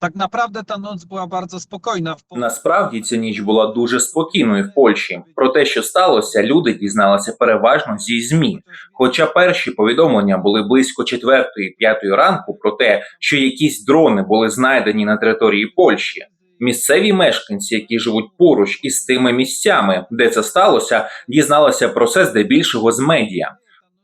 Tak naprawdę ta noc była bardzo spokojna w. Насправді ця ніч була дуже спокійною в Польщі. Про те, що сталося, люди дізналися переважно зі змі. Хоча перші повідомлення були близько 4-5 ранку про те, що якісь дрони були знайдені на території Польщі. Місцеві мешканці, які живуть поруч із тими місцями, де це сталося, дізналися про це здебільшого з медіа.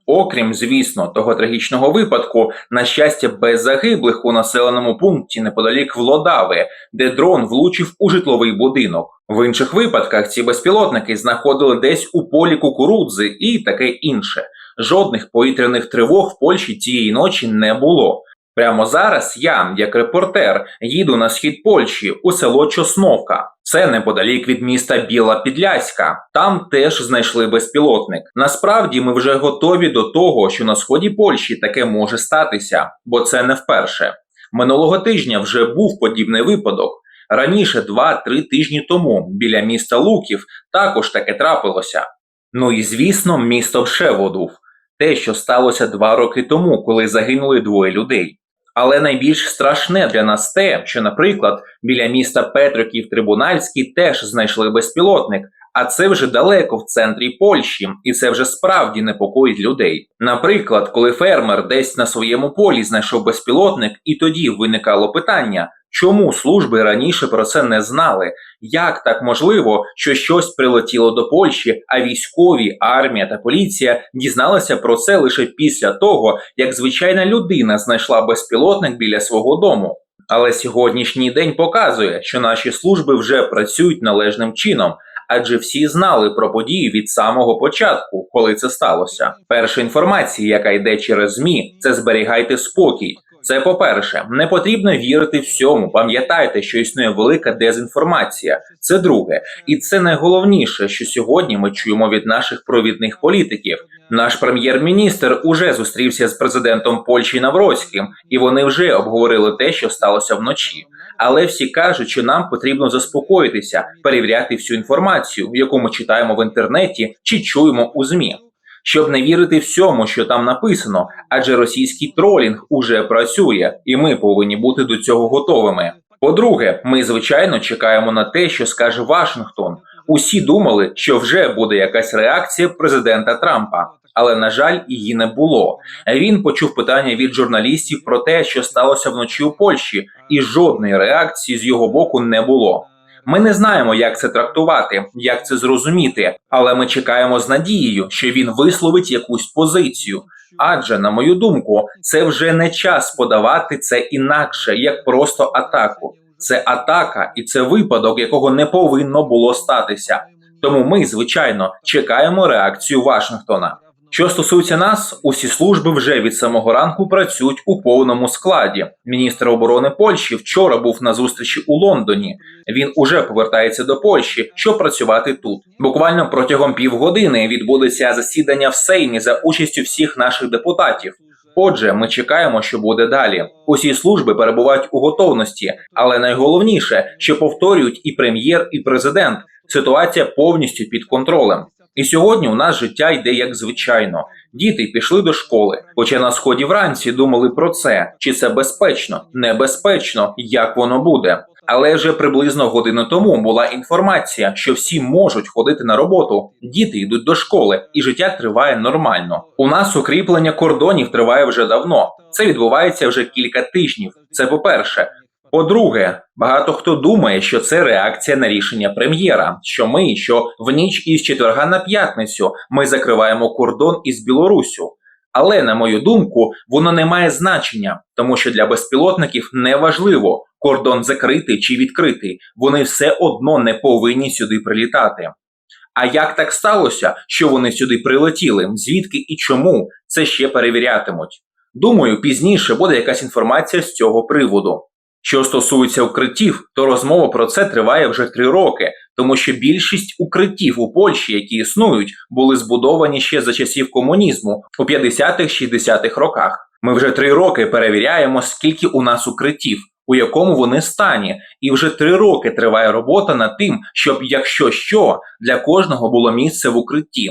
Окрім, звісно, того трагічного випадку, на щастя, без загиблих у населеному пункті неподалік Влодави, де дрон влучив у житловий будинок. В інших випадках ці безпілотники знаходили десь у полі кукурудзи і таке інше. Жодних повітряних тривог в Польщі тієї ночі не було. Прямо зараз я, як репортер, їду на схід Польщі у село Чосновка. Це неподалік від міста Біла Підляська. Там теж знайшли безпілотник. Насправді ми вже готові до того, що на сході Польщі таке може статися, бо це не вперше. Минулого тижня вже був подібний випадок. Раніше, 2-3 тижні тому, біля міста Луків також таке трапилося. Ну і звісно, місто Вшеводув. Те, що сталося два роки тому, коли загинули двоє людей. Але найбільш страшне для нас те, що, наприклад, біля міста Петриків Трибунальський теж знайшли безпілотник, а це вже далеко в центрі Польщі, і це вже справді непокоїть людей. Наприклад, коли фермер десь на своєму полі знайшов безпілотник, і тоді виникало питання, чому служби раніше про це не знали, як так можливо, що щось прилетіло до Польщі, а військові, армія та поліція дізналися про це лише після того, як звичайна людина знайшла безпілотник біля свого дому. Але сьогоднішній день показує, що наші служби вже працюють належним чином, адже всі знали про подію від самого початку, коли це сталося. Перша інформація, яка йде через ЗМІ, це зберігайте спокій. Це по-перше, не потрібно вірити всьому. Пам'ятайте, що існує велика дезінформація. Це друге, і це найголовніше, що сьогодні ми чуємо від наших провідних політиків. Наш прем'єр-міністр уже зустрівся з президентом Польщі Навроцьким, і вони вже обговорили те, що сталося вночі. Але всі кажуть, що нам потрібно заспокоїтися, перевіряти всю інформацію, яку ми читаємо в інтернеті чи чуємо у змі. Щоб не вірити всьому, що там написано, адже російський тролінг уже працює, і ми повинні бути до цього готовими. По-друге, ми звичайно чекаємо на те, що скаже Вашингтон. Усі думали, що вже буде якась реакція президента Трампа, але на жаль, її не було. Він почув питання від журналістів про те, що сталося вночі у Польщі, і жодної реакції з його боку не було. Ми не знаємо, як це трактувати, як це зрозуміти, але ми чекаємо з надією, що він висловить якусь позицію. Адже, на мою думку, це вже не час подавати це інакше, як просто атаку. Це атака і це випадок, якого не повинно було статися. Тому ми, звичайно, чекаємо реакцію Вашингтона. Що стосується нас, усі служби вже від самого ранку працюють у повному складі. Міністр оборони Польщі вчора був на зустрічі у Лондоні. Він уже повертається до Польщі, щоб працювати тут. Буквально протягом півгодини відбудеться засідання в Сеймі за участю всіх наших депутатів. Отже, ми чекаємо, що буде далі. Усі служби перебувають у готовності, але найголовніше, що повторюють і прем'єр, і президент. Ситуація повністю під контролем. І сьогодні у нас життя йде як звичайно. Діти пішли до школи, хоча на сході вранці думали про це, чи це безпечно, небезпечно, як воно буде. Але вже приблизно годину тому була інформація, що всі можуть ходити на роботу, діти йдуть до школи, і життя триває нормально. У нас укріплення кордонів триває вже давно. Це відбувається вже кілька тижнів. Це по-перше. По-друге, багато хто думає, що це реакція на рішення прем'єра, що ми, що в ніч із четверга на п'ятницю ми закриваємо кордон із Білоруссю. Але, на мою думку, воно не має значення, тому що для безпілотників не важливо, кордон закритий чи відкритий, вони все одно не повинні сюди прилітати. А як так сталося, що вони сюди прилетіли, звідки і чому, це ще перевірятимуть. Думаю, пізніше буде якась інформація з цього приводу. Що стосується укриттів, то розмова про це триває вже три роки, тому що більшість укриттів у Польщі, які існують, були збудовані ще за часів комунізму у 50-60-х роках. Ми вже три роки перевіряємо, скільки у нас укриттів, у якому вони стані, і вже три роки триває робота над тим, щоб, якщо що, для кожного було місце в укритті.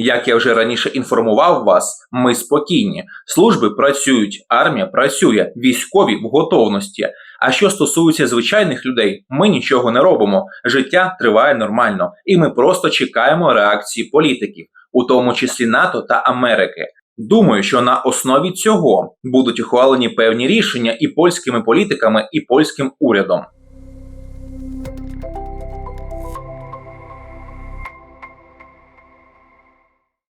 Як я вже раніше інформував вас, ми спокійні. Служби працюють, армія працює, військові в готовності. А що стосується звичайних людей, ми нічого не робимо. Життя триває нормально, і ми просто чекаємо реакції політиків, у тому числі НАТО та Америки. Думаю, що на основі цього будуть ухвалені певні рішення і польськими політиками, і польським урядом.